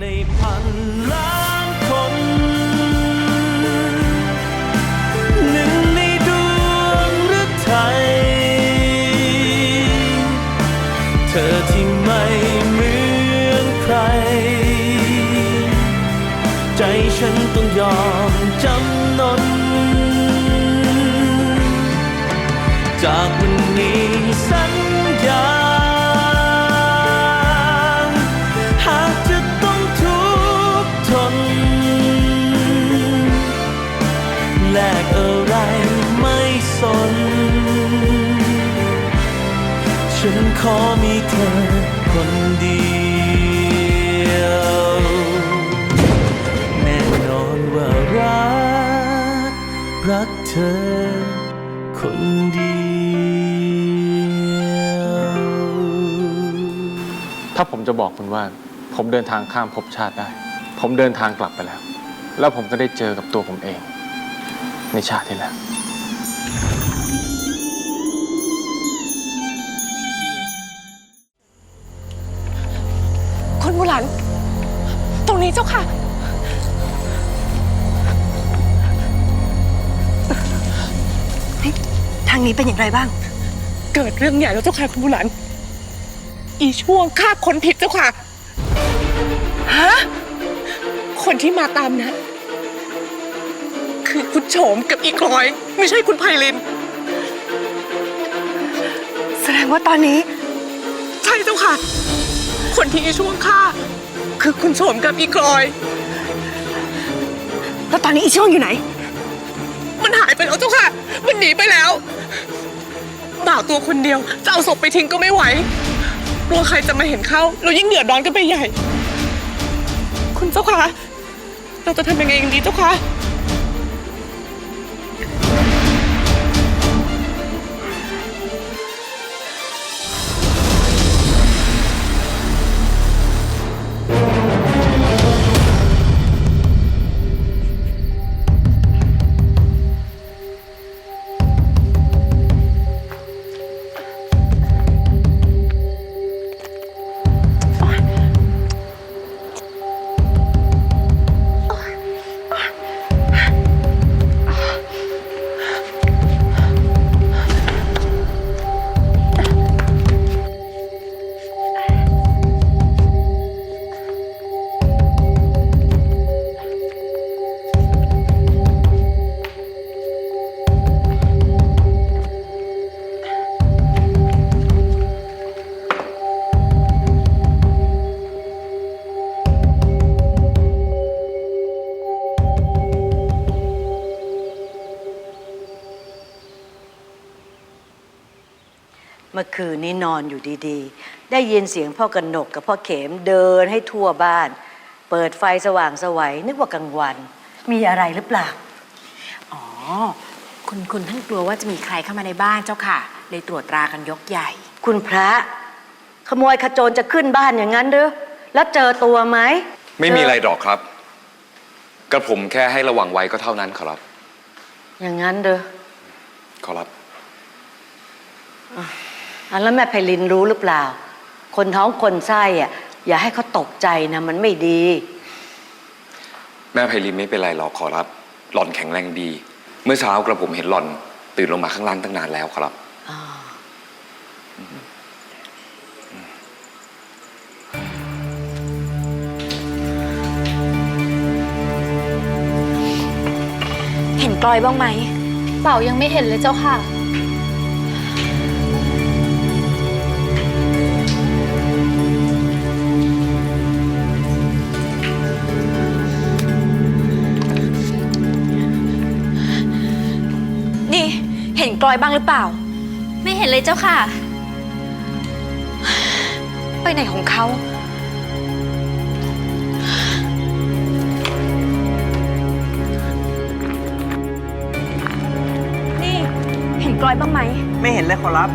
ในพันล้านคนหนึ่งในดวงฤทัยเธอที่ไม่เหมือนใคร ใจฉันต้องยอม ขอมีเธอคนเดียว แน่นอนว่ารัก รักเธอคนเดียว ถ้าผมจะบอกคุณว่า ผมเดินทางข้ามภพชาติได้ ผมเดินทางกลับไปแล้ว แล้วผมก็ได้เจอกับตัวผมเอง ในชาติที่แล้ว งนี้เป็นอย่างไรบ้าง เกิดเรื่องใหญ่แล้วเจ้าค่ะคุณบุหลัน อีช่วงฆ่าคนผิดเจ้าค่ะ ฮะ คนที่มาตามนะ คือคุณโฉมกับอีกลอย ไม่ใช่คุณไพลิน แสดงว่าตอนนี้ ใช่เจ้าค่ะ คนที่อีช่วงฆ่า คือคุณโฉมกับอีกลอย แล้วตอนนี้อีช่วงอยู่ไหน มันหายไปแล้วเจ้าค่ะ มันหนีไปแล้ว บ่าวตัวคนเดียว จะเอาศพไปทิ้งก็ไม่ไหวกลัวใครจะมาเห็นเข้าเรายิ่งเดือดร้อนกันไปใหญ่ คุณเจ้าคะเราจะทำยังไงดีเจ้าคะ นนี้นอนอยู่ดีๆ ได้ยินเสียงพ่อกนกกับพ่อเข็มเดินให้ทั่วบ้าน เปิดไฟสว่างสวัยนึกว่ากลางวัน มีอะไรหรือเปล่า อ๋อ คุณคุณท่านกลัวว่าจะมีใครเข้ามาในบ้านเจ้าค่ะ เลยตรวจตรากันยกใหญ่ คุณพระ ขโมยขโจรจะขึ้นบ้านอย่างนั้นหรือแล้วเจอตัวไหมไม่มีอะไรเจหรอกครับกระผมแค่ให้ระวังไว้ก็เท่านั้นขอรับ อย่างนั้นเด้อขอรับ อันแล้วแม่ไพลินรู้หรือเปล่า คนท้องคนไส้อะอย่าให้เขาตกใจนะมันไม่ดี แม่ไพลินไม่เป็นไรหรอกขอรับ หล่อนแข็งแรงดี เมื่อเช้ากระผมเห็นหล่อน ตื่นลงมาข้างล่างตั้งนานแล้วขอรับ เห็นกลอยบ้างไหม เป่ายังไม่เห็นเลยเจ้าค่ะ เห็นกลอยบ้างหรือเปล่า ไม่เห็นเลยเจ้าค่ะ ไปไหนของเขา นี่ เห็นกลอยบ้างไหม ไม่เห็นเลยขอรับ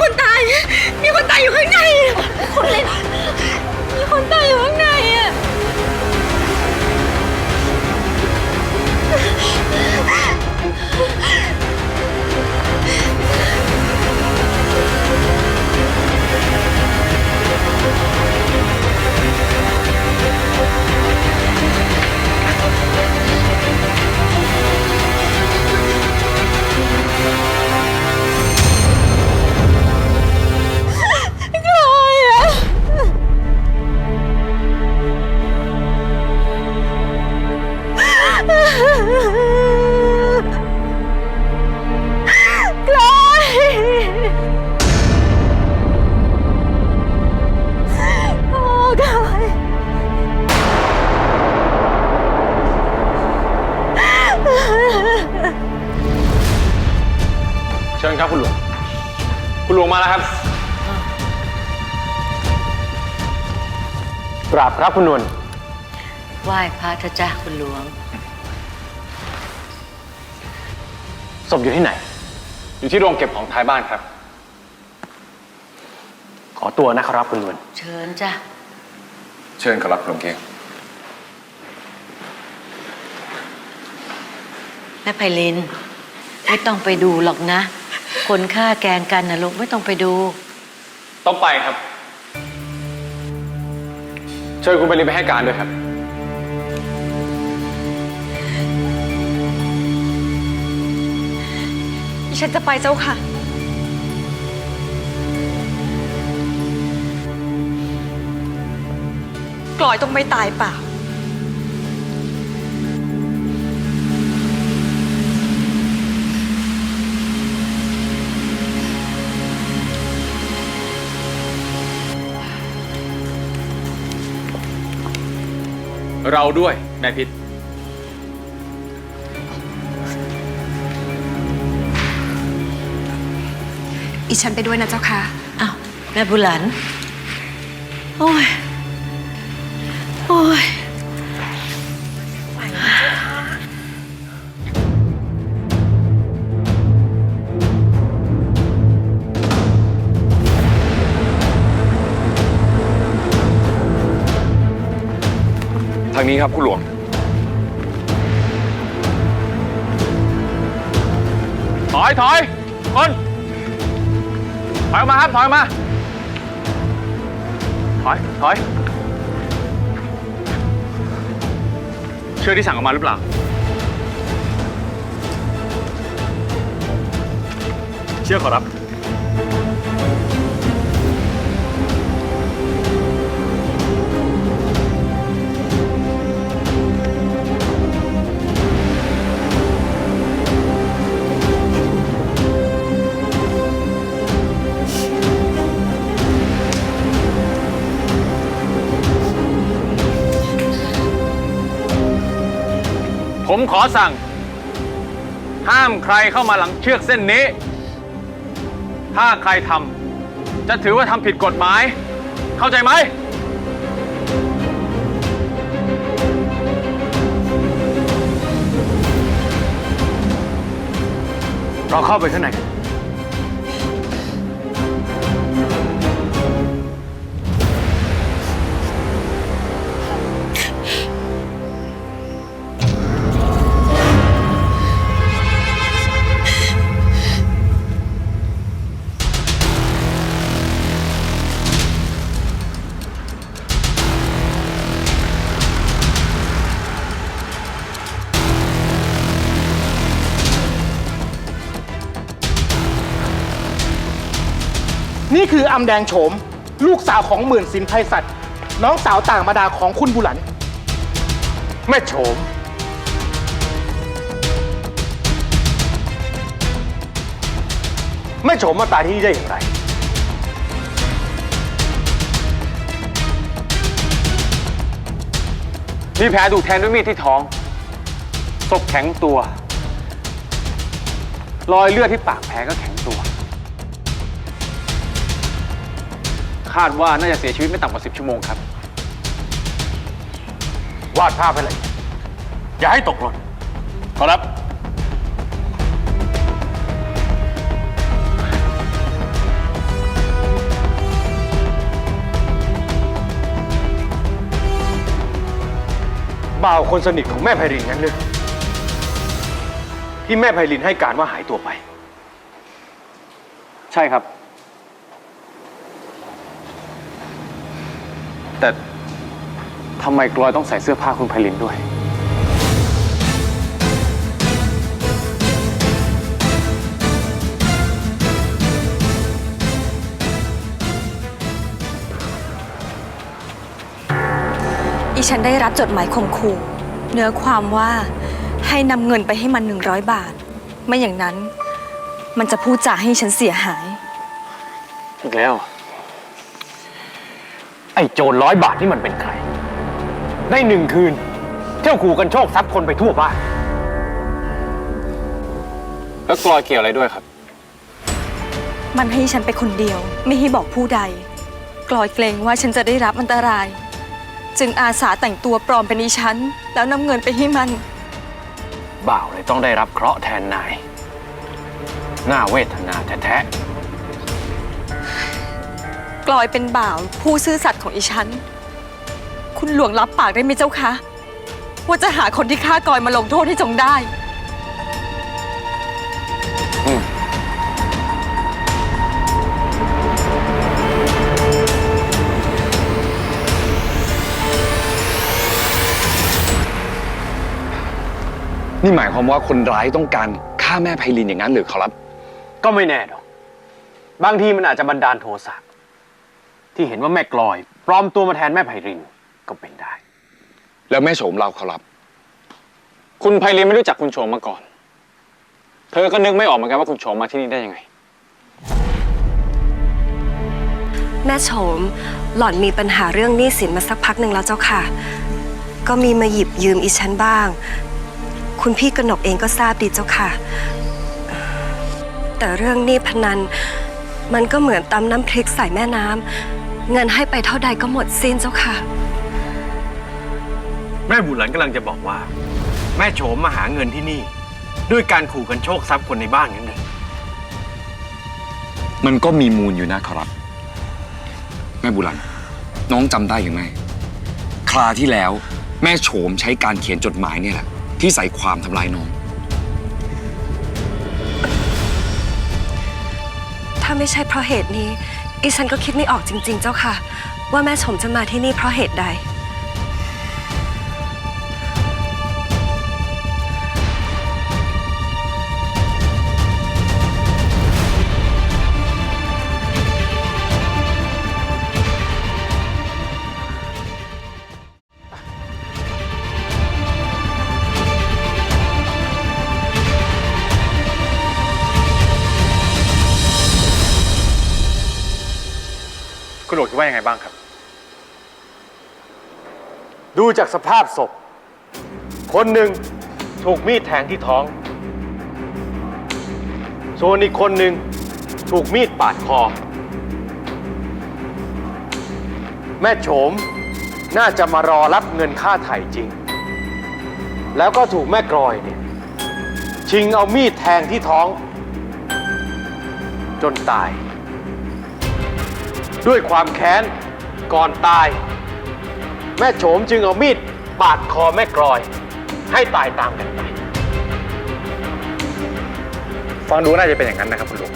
คนตาย มีคนตายอยู่ข้างในคุณลินมีคนตายอยู่ข้างในอะ เชิญครับคุณหลวง คุณหลวงมาแล้วครับ กราบครับคุณนวล ไหว้พระเถอะจ้าคุณหลวง ศพอยู่ที่ไหน อยู่ที่โรงเก็บของท้ายบ้านครับ ขอตัวนะครับคุณนวล เชิญจ้าเชิญขอรับหลวงเกงแม่ไพลิน ไม่ต้องไปดูหรอกนะ คนฆ่าแกล้งกันนะลูกไม่ต้องไปดู ต้องไปครับ เชิญคุณไปรีไปให้การด้วยครับ ดิฉันจะไปเจ้าค่ะ กลอยต้องไม่ตายเปล่า เราด้วยนายพิษอีฉันไปด้วยนะเจ้าค่ะ อ้าวแม่บุหลัน โอ้ยางนี้ครับคุณหลวง ถอยถอยคนถอยออกมาครับ ถอยออกมา ถอย ถอย เชื่อที่สั่งออกมาหรือเปล่า เชื่อขอรับ ผมขอสั่ง ห้ามใครเข้ามาหลังเชือกเส้นนี้ ถ้าใครทำจะถือว่าทำผิดกฎหมาย เข้าใจไหม เราเข้าไปข้างในกัน นี่คืออำแดงโฉม ลูกสาวของหมื่นสินไพศสัตว์น้องสาวต่างมาดาของคุณบุหลัน แม่โฉม แม่โฉมมาตายที่นี่ได้อย่างไร มีแผลถูกแทงด้วยมีดที่ท้อง ศพแข็งตัว รอยเลือดที่ปากแผลก็แข็งตัว คาดว่าน่าจะเสียชีวิตไม่ต่ำกว่า 10 ชั่วโมงครับ วาดภาพให้ละเอียดอย่าให้ตกหล่นขอรับ บ่าวคนสนิทของแม่ไพรินงั้นเลยที่แม่ไพรินให้การว่าหายตัวไป ใช่ครับ แต่ทำไมกลอยต้องใส่เสื้อผ้าคุณไพรินด้วย อีฉันได้รับจดหมายข่มขู่เนื้อความว่าให้นำเงินไปให้มันหนึ่งร้อยบาท ไม่อย่างนั้น มันจะพูดจาให้ฉันเสียหาย อีกแล้ว ไอ้โจรร้อยบาทนี่มันเป็นใครได้หนึ่งคืน เที่ยวขู่กันโชคทรัพย์คนไปทั่วบ้านแล้วกลอยเกี่ยวอะไรด้วยครับ มันให้ฉันไปคนเดียว ไม่ให้บอกผู้ใด กลอยเกรงว่าฉันจะได้รับอันตราย จึงอาสาแต่งตัวปลอมเป็นอีฉัน แล้วนำเงินไปให้มัน บ่าวเลยต้องได้รับเคราะห์แทนนาย น่าเวทนาแท้ กลอยเป็นบ่าว ผู้ซื่อสัตย์ของอีฉัน คุณหลวงรับปากได้ไหมเจ้าคะ ว่าจะหาคนที่ฆ่ากลอยมาลงโทษให้จงได้ นี่หมายความว่าคนร้ายต้องการฆ่าแม่ไพลินอย่างนั้นหรือครับๆก็ไม่แน่หรอก บางทีมันอาจจะบันดาลโทสะ ที่เห็นว่าแม่กลอยปลอมตัวมาแทนแม่ไพรินก็เป็นได้ แล้วแม่โฉมเราครับ คุณไพรินไม่รู้จักคุณโฉมมาก่อน เธอก็นึกไม่ออกเหมือนกันว่าคุณโฉมมาที่นี่ได้ยังไง แม่โฉมหล่อนมีปัญหาเรื่องหนี้สินมาสักพักหนึ่งแล้วเจ้าค่ะ ก็มีมาหยิบยืมอีฉันบ้าง คุณพี่กนกเองก็ทราบดีเจ้าค่ะ แต่เรื่องหนี้พนัน มันก็เหมือนตำน้ำพริกใส่แม่น้ำ เงินให้ไปเท่าใดก็หมดสิ้นเจ้าค่ะ แม่บุญหลันกำลังจะบอกว่า แม่โฉมมาหาเงินที่นี่ ด้วยการขู่กันโชคทรัพย์คนในบ้านนั่นเองมันก็มีมูลอยู่นะครับ แม่บุรัน น้องจำได้หรือไม่คราที่แล้ว แม่โฉมใช้การเขียนจดหมายเนี่ยแหละ ที่ใส่ความทำลายน้อง ถ้าไม่ใช่เพราะเหตุนี้ อีฉันก็คิดไม่ออกจริง ๆ เจ้าค่ะ ว่าแม่ชมจะมาที่นี่เพราะเหตุใด คุณหลวงคิดว่ายังไงบ้างครับ ดูจากสภาพศพ คนหนึ่งถูกมีดแทงที่ท้อง ส่วนอีกคนหนึ่งถูกมีดปาดคอ แม่โฉมน่าจะมารอรับเงินค่าไถ่จริง แล้วก็ถูกแม่กรอยเนี่ยชิงเอามีดแทงที่ท้อง จนตาย ด้วยความแค้นก่อนตาย แม่โฉมจึงเอามีดปาดคอแม่กลอย ให้ตายตามกันไป ฟังดูน่าจะเป็นอย่างนั้นนะครับคุณลุง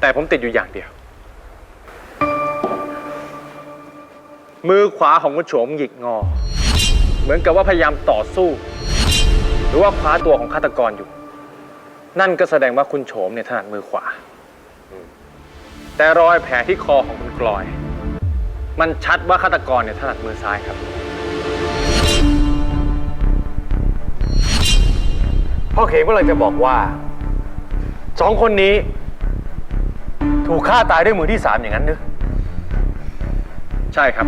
แต่ผมติดอยู่อย่างเดียว มือขวาของคุณโฉมหยิกงอ เหมือนกับว่าพยายามต่อสู้ หรือว่าคว้าตัวของฆาตกรอยู่ นั่นก็แสดงว่าคุณโฉมเนี่ยถนัดมือขวา แต่รอยแผลที่คอของคุณกลอย มันชัดว่าฆาตกรเนี่ยถนัดมือซ้ายครับ พ่อเขมก็เลยจะบอกว่าสองคนนี้ ถูกฆ่าตายด้วยมือที่สามอย่างนั้นนึใช่ครับ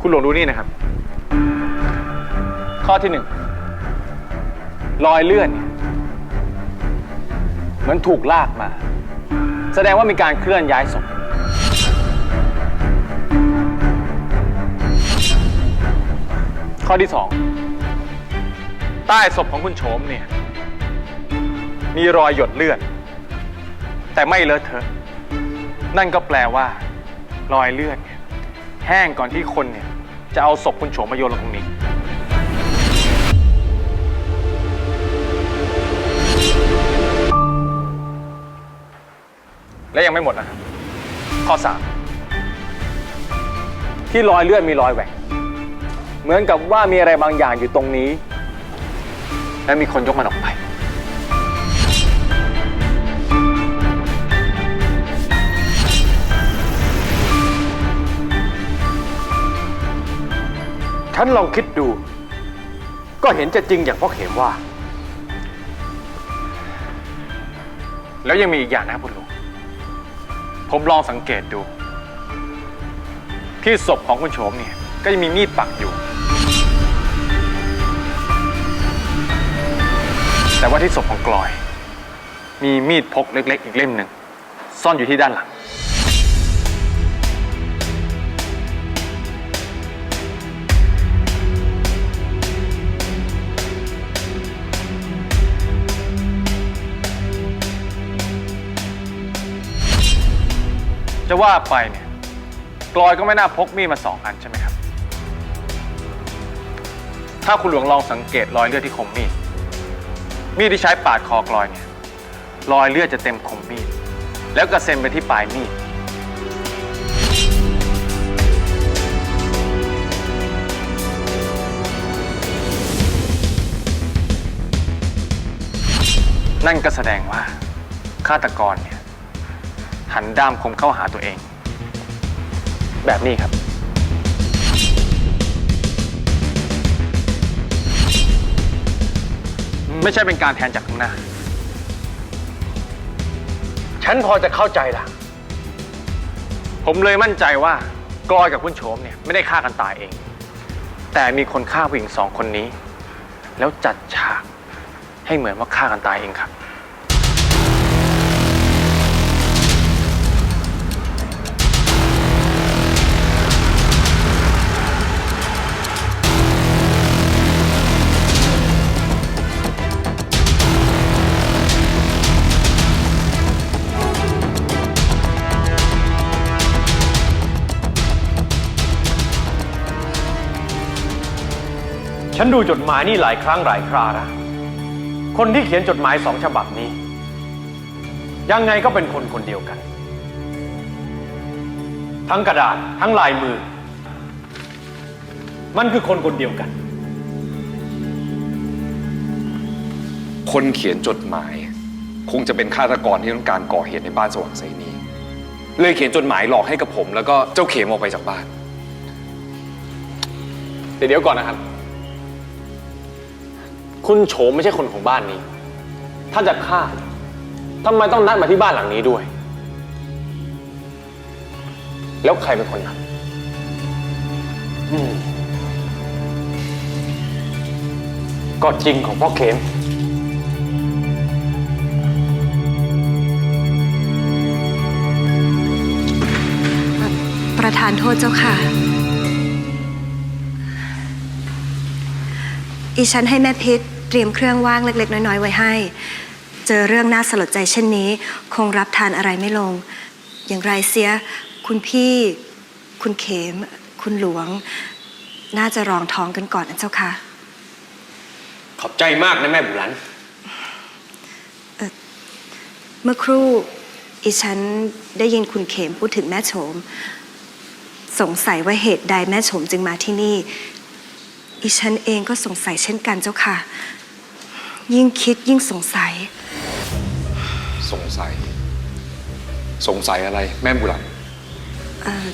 คุณหลวงดูนี่นะครับ ข้อที่หนึ่งรอยเลื่อนเนี่ยเหมือนถูกลากมา แสดงว่ามีการเคลื่อนย้ายศพ ข้อที่สองใต้ศพของคุณโฉมเนี่ย มีรอยหยดเลือด แต่ไม่เลอะเทอะ นั่นก็แปลว่า รอยเลือดเนี่ยแห้งก่อนที่คนเนี่ย จะเอาศพคุณโฉมมาโยนลงตรงนี้ และยังไม่หมดนะครับ ข้อ 3 ที่รอยเลือดมีรอยแหว่ง เหมือนกับว่ามีอะไรบางอย่างอยู่ตรงนี้ และมีคนยกมันออกไป ฉันลองคิดดู ก็เห็นจะจริงอย่างพ่อเขมว่า แล้วยังมีอีกอย่างนะครับคุณลุง ผมลองสังเกตดู ที่ศพของคุณโฉมเนี่ย ก็ยังมีมีดปักอยู่ แต่ว่าที่ศพของกลอย มีมีดพกเล็ก ๆ อีกเล่มหนึ่งซ่อนอยู่ที่ด้านหลัง จะว่าไปเนี่ยกลอยก็ไม่น่าพกมีดมาสองอันใช่ไหมครับ ถ้าคุณหลวงลองสังเกตรอยเลือดที่คมมีด มีดที่ใช้ปาดคอกลอยเนี่ย รอยเลือดจะเต็มคมมีด แล้วกระเซ็นไปที่ปลายมีด นั่นก็แสดงว่าฆาตกรเนี่ย หันด้ามคมเข้าหาตัวเอง แบบนี้ครับ ไม่ใช่เป็นการแทนจากข้างหน้า ฉันพอจะเข้าใจละผมเลยมั่นใจว่ากลอยกับคุณโฉมเนี่ยไม่ได้ฆ่ากันตายเอง แต่มีคนฆ่าผู้หญิงสองคนนี้ แล้วจัดฉากให้เหมือนว่าฆ่ากันตายเองครับ ฉันดูจดหมายนี่หลายครั้งหลายครานะ คนที่เขียนจดหมายสองฉบับนี้ ยังไงก็เป็นคนคนเดียวกัน ทั้งกระดาษทั้งลายมือ มันคือคนคนเดียวกัน คนเขียนจดหมาย คงจะเป็นฆาตกรที่ต้องการก่อเหตุในบ้านสว่างเสนีเลยเขียนจดหมายหลอกให้กับผม แล้วก็เจ้าเขมออกไปจากบ้านแต่เดี๋ยวก่อนนะครับ คุณโฉมไม่ใช่คนของบ้านนี้ ถ้าจะฆ่าทำไมต้องนัดมาที่บ้านหลังนี้ด้วย แล้วใครเป็นคนนัดก็จริงของพ่อเขมประธานโทษเจ้าค่ะ อีฉันให้แม่พิษ เตรียมเครื่องว่างเล็ก ๆ น้อย ๆ ไว้ให้ เจอเรื่องน่าสลดใจเช่นนี้ คงรับทานอะไรไม่ลง อย่างไรเสีย คุณพี่ คุณเขม คุณหลวง น่าจะรองท้องกันก่อนนะเจ้าค่ะ ขอบใจมากนะแม่บุหลัน เมื่อครู่อีฉันได้ยินคุณเขมพูดถึงแม่โฉม สงสัยว่าเหตุใดแม่โฉมจึงมาที่นี่ อีฉันเองก็สงสัยเช่นกันเจ้าค่ะ ยิ่งคิดยิ่งสงสัย สงสัย สงสัยอะไรแม่บุหลันเอ่อ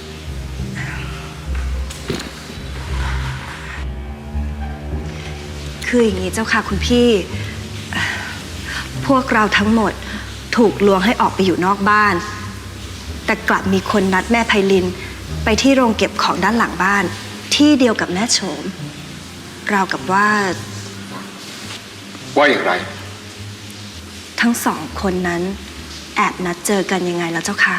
คืออย่างนี้เจ้าค่ะคุณพี่เอ่อพวกเราทั้งหมดถูกลวงให้ออกไปอยู่นอกบ้าน แต่กลับมีคนนัดแม่ไพลิน ไปที่โรงเก็บของด้านหลังบ้าน ที่เดียวกับแม่โฉม ราวกับว่าว่าอย่างไร ทั้งสองคนนั้น แอบนัดเจอกันยังไงแล้วเจ้าคะ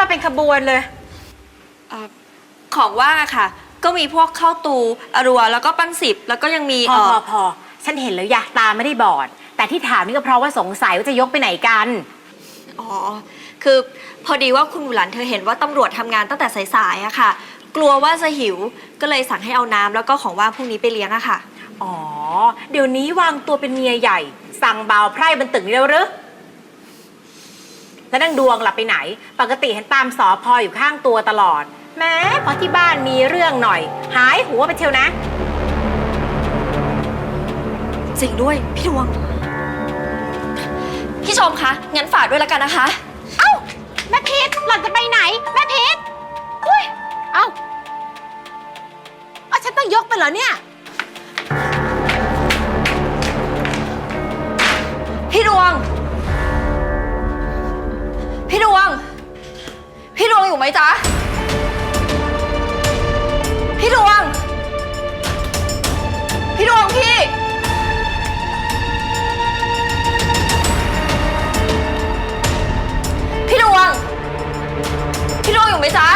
มาเป็นขบวนเลยของว่างอะค่ะ ก็มีพวกข้าวตูอรัวแล้วก็ปั้นสิบแล้วก็ยังมีพอเอ่พออพอฉันเห็นแล้วอยากตาไม่ได้บอด แต่ที่ถามนี่ก็เพราะว่าสงสัยว่าจะยกไปไหนกัน อ๋อคือพอดีว่าคุณบุหลันเธอเห็นว่าตำรวจทำงานตั้งแต่สายๆอะค่ะ กลัวว่าจะหิวก็เลยสั่งให้เอาน้ำแล้วก็ของว่างพวกนี้ไปเลี้ยงอะค่ะ อ๋อ เดี๋ยวนี้วางตัวเป็นเมียใหญ่ สั่งเบาไพร่บนตึกนี้แล้วหรือ แล้วนั่งดวงหลับไปไหน ปกติเห็นตามสอพออยู่ข้างตัวตลอด แม้พอที่บ้านมีเรื่องหน่อย หายหัวไปเที่ยวนะ จริงด้วย พี่ดวง พี่ชมคะ งั้นฝากด้วยแล้วกันนะคะ เอ้าแม่พิษหล่อนจะไปไหน แม่พิษอุ้ยเอ้าเอาฉันต้องยกไปเหรอเนี่ย พี่ดวง พี่ดวง พี่ดวงอยู่ไหมจ๊ะ พี่ดวง พี่ดวงพี่ พี่ดวง พี่ดวงอยู่ไหมจ๊ะ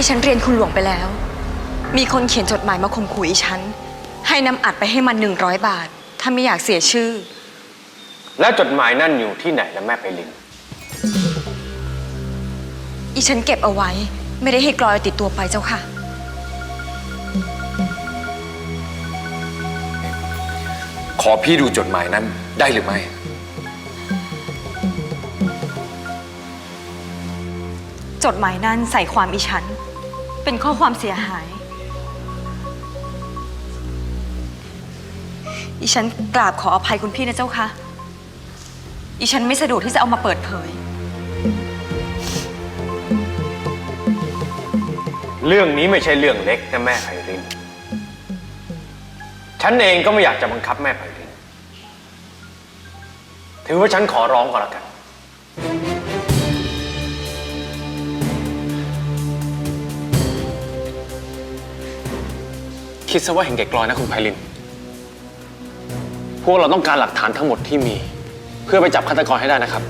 อย่างที่ฉันเรียนคุณหลวงไปแล้ว มีคนเขียนจดหมายมาข่มขู่อีฉัน ให้นำอัดไปให้มันหนึ่งร้อยบาท ถ้าไม่อยากเสียชื่อ แล้วจดหมายนั่นอยู่ที่ไหนแล้วแม่ไพลิน อีฉันเก็บเอาไว้ ไม่ได้ให้กลอยติดตัวไปเจ้าค่ะ ขอพี่ดูจดหมายนั้นได้หรือไม่ จดหมายนั้นใส่ความอีฉัน เป็นข้อความเสียหาย อีฉันกราบขออภัยคุณพี่นะเจ้าคะอีฉันไม่สะดวกที่จะเอามาเปิดเผย เรื่องนี้ไม่ใช่เรื่องเล็กนะแม่ไพลิน ฉันเองก็ไม่อยากจะบังคับแม่ไพลิน ถือว่าฉันขอร้องก็แล้วกัน คิดซะว่าเห็นแก่กลอยนะคุณไพลิน พวกเราต้องการหลักฐานทั้งหมดที่มี เพื่อไปจับฆาตกรให้ได้นะครับ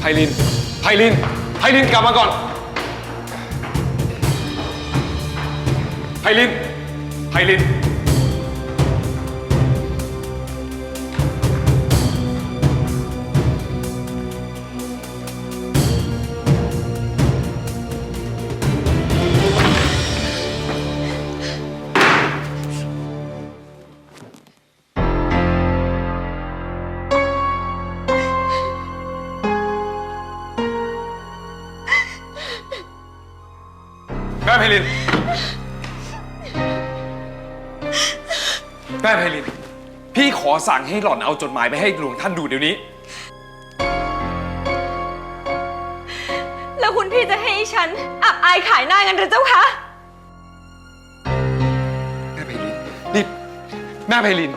ไพลิน ไพลิน ไพลินกลับมาก่อน ไพลินไพลิน สั่งให้หล่อนเอาจดหมายไปให้หลวงท่านดูเดี๋ยวนี้ แล้วคุณพี่จะให้ฉันอับอายขายหน้ากันหรือเจ้าคะ แม่ไพลินนี่แม่ไพลิน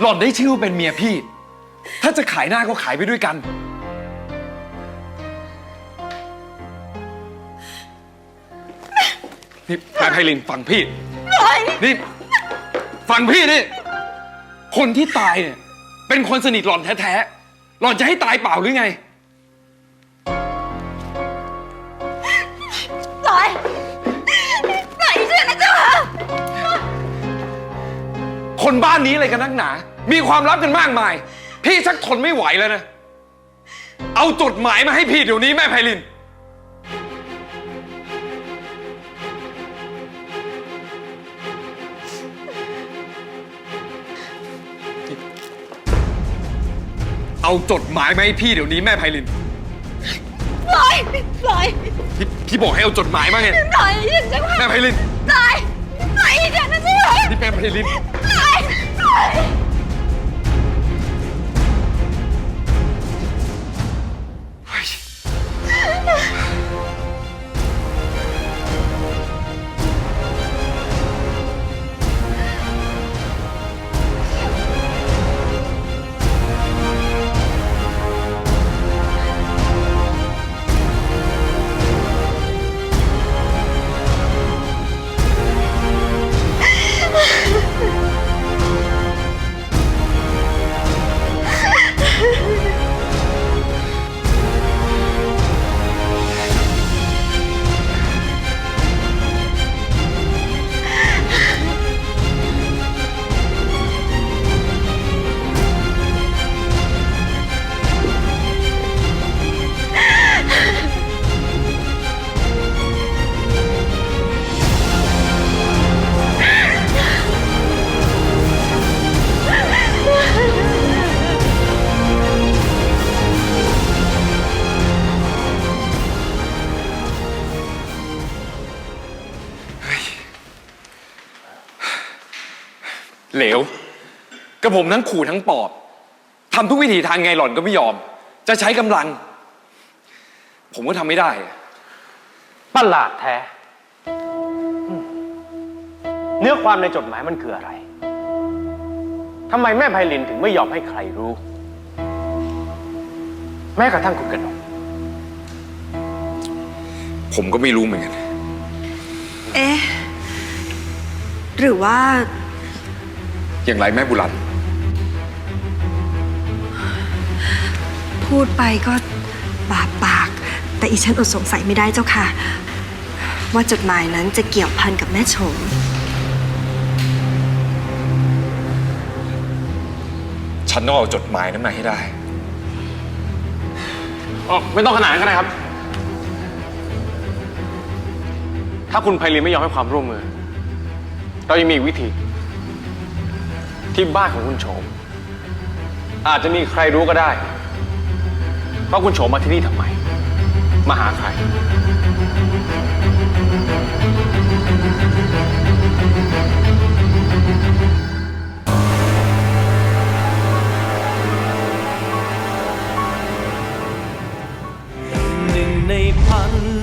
หล่อนได้ชื่อว่าเป็นเมียพี่ ถ้าจะขายหน้าก็ขายไปด้วยกัน นี่แม่ไพลินฟังพี่ นี่ ฟังพี่นี่ คนที่ตายเนี่ย เป็นคนสนิทหล่อนแท้ๆ หล่อนจะให้ตายเปล่าหรือไง ปล่อยปล่อยฉันนะเจ้าค่ะคนบ้านนี้อะไรกันนักหนา มีความลับกันมากมาย พี่ชักทนไม่ไหวแล้วนะ เอาจดหมายมาให้พี่เดี๋ยวนี้แม่ไพลิน เอาจดหมายมาให้พี่เดี๋ยวนี้แม่ไพลินปล่อยปล่อยพี่พี่บอกให้เอาจดหมายมาไงปล่อยฉันเจ้าค่ะแม่ไพลินปล่อยปล่อยฉันนะเจ้าค่ะนี่แม่ไพลินปล่อยปล่อย กระผมทั้งขู่ทั้งปอบทำทุกวิถีทางไงหล่อนก็ไม่ยอม จะใช้กำลัง ผมก็ทำไม่ได้ ประหลาดแท้อืมเนื้อความในจดหมายมันคืออะไรทำไมแม่ไพลินถึงไม่ยอมให้ใครรู้ แม้กระทั่งคุณกนกผมก็ไม่รู้เหมือนกัน เอ๊ะ หรือว่า อย่างไรแม่บุรัน พูดไปก็บาปปาก แต่อีฉันอดสงสัยไม่ได้เจ้าค่ะ ว่าจดหมายนั้นจะเกี่ยวพันกับแม่โฉมฉันต้องเอาจดหมายนั้นมาให้ได้ อ๋อไม่ต้องขนาดนั้นก็ได้ครับ ถ้าคุณไพลินไม่ยอมให้ความร่วมมือ เรายังมีอีกวิธี ที่บ้านของคุณโฉม อาจจะมีใครรู้ก็ได้ ว่าคุณโฉมมาที่นี่ทำไม มาหาใคร หนึ่งในพัน